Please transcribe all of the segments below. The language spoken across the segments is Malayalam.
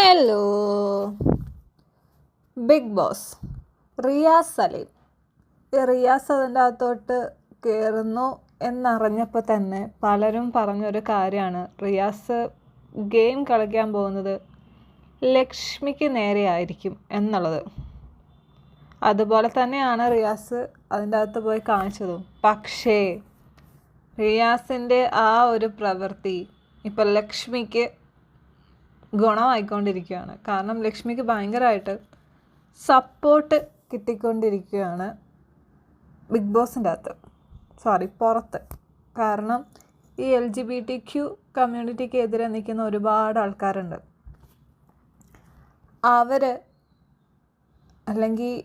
Hello Big Boss Riyas Salim. Riyas അതിന്റെ അകത്തോട്ട് കയറുന്നു എന്നറിഞ്ഞപ്പോൾ തന്നെ പലരും പറഞ്ഞൊരു കാര്യമാണ്. റിയാസ് ഗെയിം കളിക്കാൻ പോകുന്നത് ലക്ഷ്മിക്ക് നേരെയായിരിക്കും എന്നുള്ളത്. അതുപോലെ തന്നെയാണ് റിയാസ് അതിന്റെ അകത്ത് പോയി കാണിച്ചതും. പക്ഷേ റിയാസിന്റെ ആ ഒരു പ്രവൃത്തി ഇപ്പം ലക്ഷ്മിക്ക് ഗുണമായിക്കൊണ്ടിരിക്കുകയാണ്. കാരണം ലക്ഷ്മിക്ക് ഭയങ്കരമായിട്ട് സപ്പോർട്ട് കിട്ടിക്കൊണ്ടിരിക്കുകയാണ് ബിഗ് ബോസിന്റെ അകത്ത്. സോറി പുറത്ത്. കാരണം ഈ L G B T Q കമ്മ്യൂണിറ്റിക്ക് എതിരെ നിൽക്കുന്ന ഒരുപാട് ആൾക്കാരുണ്ട്. അവർ അല്ലെങ്കിൽ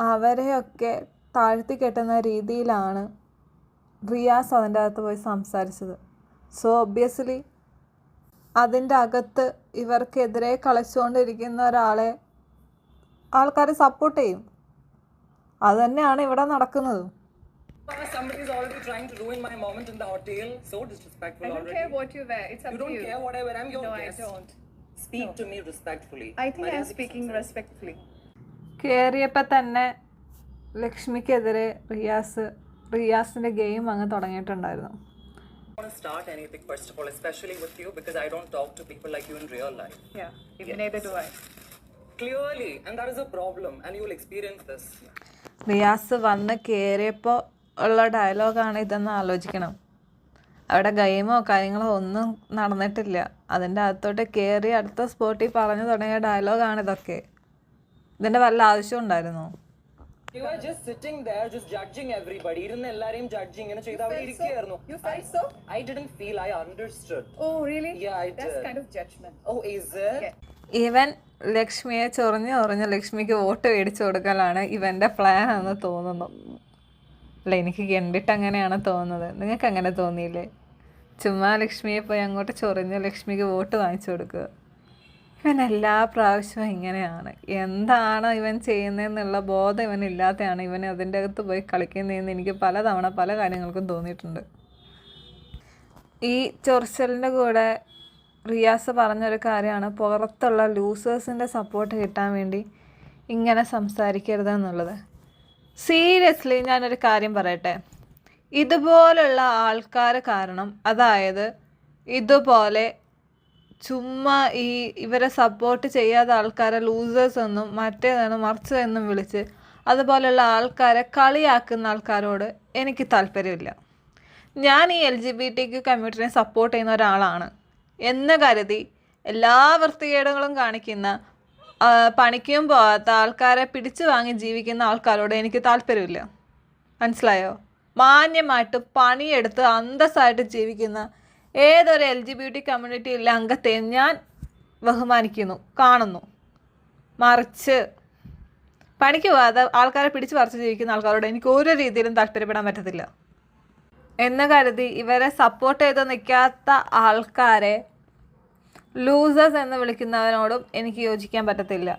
അവരെയൊക്കെ താഴ്ത്തി കെട്ടുന്ന രീതിയിലാണ് റിയാസ് അതിന്റെ അകത്ത് പോയി സംസാരിച്ചത്. സോ ഒബ്വിയസ്ലി അതിന്റെ അകത്ത് ഇവർക്കെതിരെ കളിച്ചുകൊണ്ടിരിക്കുന്ന ഒരാളെ ആൾക്കാർ സപ്പോർട്ട് ചെയ്യും അത് തന്നെയാണ് ഇവിടെ നടക്കുന്നത് Somebody is already trying to ruin my moment in the hotel. So disrespectful I don't already. care what you wear. It's up you to don't you. care what I wear. I'm your no, guest. I don't. Speak to me respectfully. I think I'm speaking respectfully. കയറിയപ്പോൾ തന്നെ ലക്ഷ്മിക്കെതിരെ റിയാസ് റിയാസിന്റെ ഗെയിം അങ്ങ് തുടങ്ങിയിട്ടുണ്ടായിരുന്നു want to start anything first of all, especially with you because I don't talk to people like you in real life. Yeah. Even yes. neither do I. Clearly, and that is a problem, and you will experience this. Riyas വന്ന് കയറിയപ്പോൾ ഉള്ള ഡയലോഗാണ് ഇതെന്ന് ആലോചിക്കണം അവിടെ ഗെയിമോ കാര്യങ്ങളോ ഒന്നും നടന്നിട്ടില്ല അതിന്റെ അകത്തോട്ട് കയറി അടുത്ത സ്പോട്ടിൽ പറഞ്ഞു തുടങ്ങിയ ഡയലോഗാണ് ഇതൊക്കെ ഇതിന്റെ വല്ല ആവശ്യം ഉണ്ടായിരുന്നോ You were just sitting there, just judging everybody. ഇരുന്ന് എല്ലാരെയും judge ഇങ്ങനെ ചെയ്ത് അവിടെ ഇരിക്കുകയായിരുന്നു. You felt so? I didn't feel, I understood. Oh, really? Yeah, I That's kind of judgment. Oh, is it? ഇവൻ ലക്ഷ്മിയെ ചൊറിഞ്ഞ് ചൊറിഞ്ഞ് ലക്ഷ്മിക്ക് വോട്ട് മേടിച്ചു കൊടുക്കലാണ് ഇവന്റെ പ്ലാൻ എന്ന് തോന്നുന്നു അല്ല എനിക്ക് കണ്ടിട്ട് അങ്ങനെയാണ് തോന്നുന്നത് നിങ്ങൾക്ക് അങ്ങനെ തോന്നിയില്ലേ ചുമ്മാ ലക്ഷ്മിയെ പോയി അങ്ങോട്ട് ചൊറിഞ്ഞ് ലക്ഷ്മിക്ക് വോട്ട് വാങ്ങിച്ചു കൊടുക്കുക ഇവൻ എല്ലാ പ്രാവശ്യവും ഇങ്ങനെയാണ്. എന്താണ് ഇവൻ ചെയ്യുന്നതെന്നുള്ള ബോധം ഇവനില്ലാത്തതാണ് ഇവൻ അതിന്റെ അകത്ത് പോയി കളിക്കുന്നതെന്ന് എനിക്ക് പലതവണ പല കാര്യങ്ങൾക്കും തോന്നിയിട്ടുണ്ട്. ഈ ചൊറിച്ചലിന്റെ കൂടെ റിയാസ് പറഞ്ഞൊരു കാര്യമാണ്. പുറത്തുള്ള ലൂസേഴ്സിന്റെ സപ്പോർട്ട് കിട്ടാൻ വേണ്ടി ഇങ്ങനെ സംസാരിക്കരുത് എന്നുള്ളത് സീരിയസ്ലി ഞാനൊരു കാര്യം പറയട്ടെ. ഇതുപോലുള്ള ആൾക്കാർ കാരണം അതായത് ഇതുപോലെ ചുമ്മാ ഈ ഇവരെ സപ്പോർട്ട് ചെയ്യാത്ത ആൾക്കാരെ ലൂസേഴ്സ് എന്നും മറ്റേതെന്നും മറിച്ചതെന്നും വിളിച്ച് അതുപോലെയുള്ള ആൾക്കാരെ കളിയാക്കുന്ന ആൾക്കാരോട് എനിക്ക് താല്പര്യമില്ല. ഞാൻ ഈ L G B T Q കമ്മ്യൂണിറ്റിനെ support ചെയ്യുന്ന ഒരാളാണ്. എന്ന് കരുതി എല്ലാ വൃത്തികേടുകളും കാണിക്കുന്ന പണിക്കും പോകാത്ത ആൾക്കാരെ പിടിച്ചു വാങ്ങി ജീവിക്കുന്ന ആൾക്കാരോട് എനിക്ക് താല്പര്യമില്ല. മനസ്സിലായോ? മാന്യമായിട്ട് പണിയെടുത്ത് അന്തസ്സായിട്ട് ജീവിക്കുന്ന ഏതൊരു എൽ ജി ബി ടി കമ്മ്യൂണിറ്റിയിലെ അംഗത്തെയും ഞാൻ ബഹുമാനിക്കുന്നു കാണുന്നു. മറിച്ച് പണിക്ക് പോകാതെ ആൾക്കാരെ പിടിച്ചു പറിച്ച് ജീവിക്കുന്ന ആൾക്കാരോട് എനിക്ക് ഒരു രീതിയിലും താല്പര്യപ്പെടാൻ പറ്റത്തില്ല. എന്ന് കരുതി ഇവരെ സപ്പോർട്ട് ചെയ്ത് നിൽക്കാത്ത ആൾക്കാരെ ലൂസേഴ്സ് എന്ന് വിളിക്കുന്നവനോടും എനിക്ക് യോജിക്കാൻ പറ്റത്തില്ല.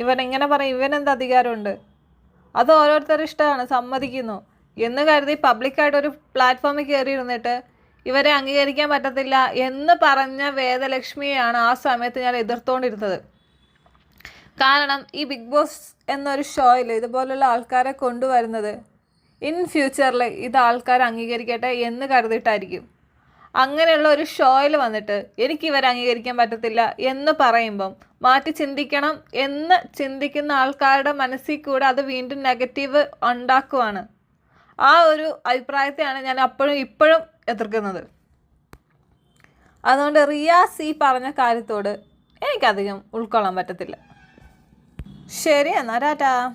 ഇവൻ എങ്ങനെ പറയും ഇവനെന്ത് അധികാരമുണ്ട്? അത് ഓരോരുത്തരുടെ ഇഷ്ടമാണ് സമ്മതിക്കുന്നു. എന്ന് കരുതി പബ്ലിക്കായിട്ട് ഒരു പ്ലാറ്റ്ഫോമിൽ കയറി ഇരുന്നിട്ട് ഇവരെ അംഗീകരിക്കാൻ പറ്റത്തില്ല എന്ന് പറഞ്ഞ വേദലക്ഷ്മിയെയാണ് ആ സമയത്ത് ഞാൻ എതിർത്തുകൊണ്ടിരുന്നത് കാരണം ഈ ബിഗ് ബോസ് എന്നൊരു ഷോയിൽ ഇതുപോലുള്ള ആൾക്കാരെ കൊണ്ടുവരുന്നത് ഇൻ ഫ്യൂച്ചറിൽ ഇത് ആൾക്കാർ അംഗീകരിക്കട്ടെ എന്ന് കരുതിയിട്ടായിരിക്കും. അങ്ങനെയുള്ള ഒരു ഷോയിൽ വന്നിട്ട് എനിക്ക് ഇവരെ അംഗീകരിക്കാൻ പറ്റത്തില്ല എന്ന് പറയുമ്പം മാറ്റി ചിന്തിക്കണം എന്ന് ചിന്തിക്കുന്ന ആൾക്കാരുടെ മനസ്സിൽ കൂടെ അത് വീണ്ടും നെഗറ്റീവ് ഉണ്ടാക്കുവാണ്. ആ ഒരു അഭിപ്രായത്തെയാണ് ഞാൻ അപ്പോഴും ഇപ്പോഴും എതിർക്കുന്നത്. അതുകൊണ്ട് റിയാസ് ഈ പറഞ്ഞ കാര്യത്തോട് എനിക്കധികം ഉൾക്കൊള്ളാൻ പറ്റത്തില്ല. ശരി എന്നാ ടാറ്റാ.